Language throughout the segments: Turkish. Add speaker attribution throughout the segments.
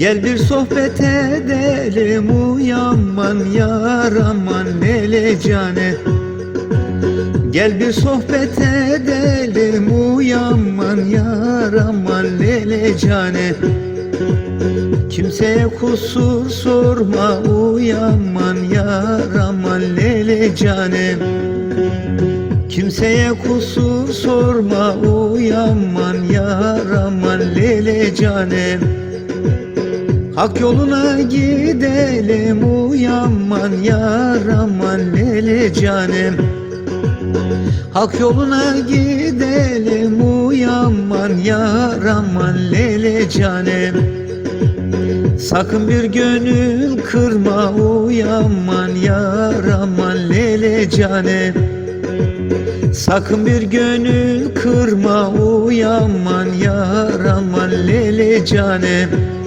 Speaker 1: Gel bir sohbet edelim uyanman yaraman lele cane. Gel bir sohbet edelim uyanman yaraman lele cane. Kimseye kusur sorma uyanman yaraman lele cane. Kimseye kusur sorma uyanman yaraman lele cane Hak yoluna gidelim uyanman yaraman lele canem. Hak yoluna gidelim uyanman yaraman lele canem. Sakın bir gönül kırma uyanman yaraman lele canem. Sakın bir gönül kırma uyanman yaraman lele canem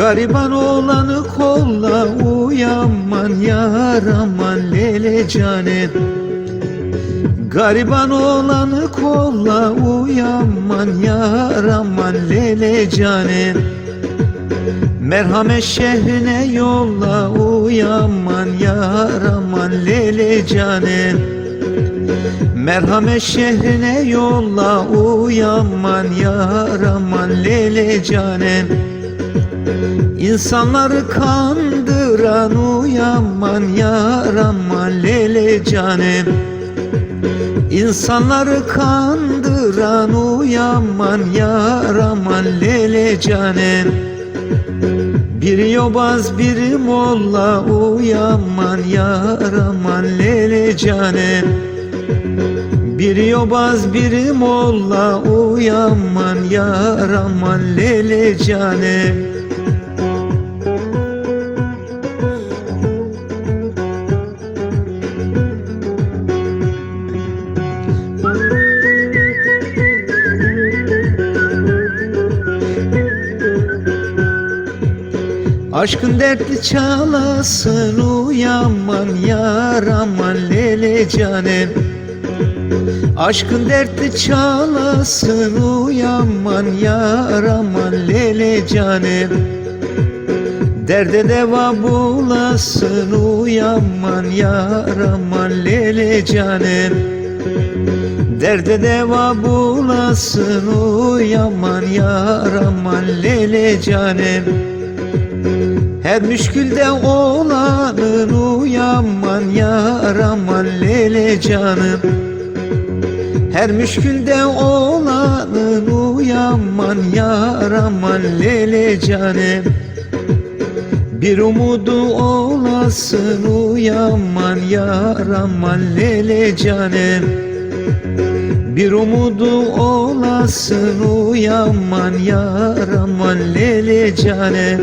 Speaker 1: Gariban olanı kolla uyanman yaraman lele canem Gariban olanı kolla uyanman yaraman lele canem Merhamet şehrine yolla uyanman yaraman lele canem Merhamet şehrine yolla uyanman yaraman lele canem İnsanları kandıran uyanman yaraman lele canem. İnsanları kandıran uyanman yaraman lele canem. Biri yobaz biri molla uyanman yaraman lele canem. Biri yobaz biri molla uyanman yaraman lele canem Aşkın dertli çalasın uyanman yaraman lele canem. Aşkın dertli çalasın uyanman yaraman lele canem. Derde deva bulasın uyanman yaraman lele canem. Derde deva bulasın uyanman yaraman lele canem her müşkülde olanın uyanman yaraman lele canım. Her müşkülde olanın uyanman yaraman lele canım. Bir umudu olasın uyanman yaraman lele canım. Bir umudu olasın uyanman yaraman lele canem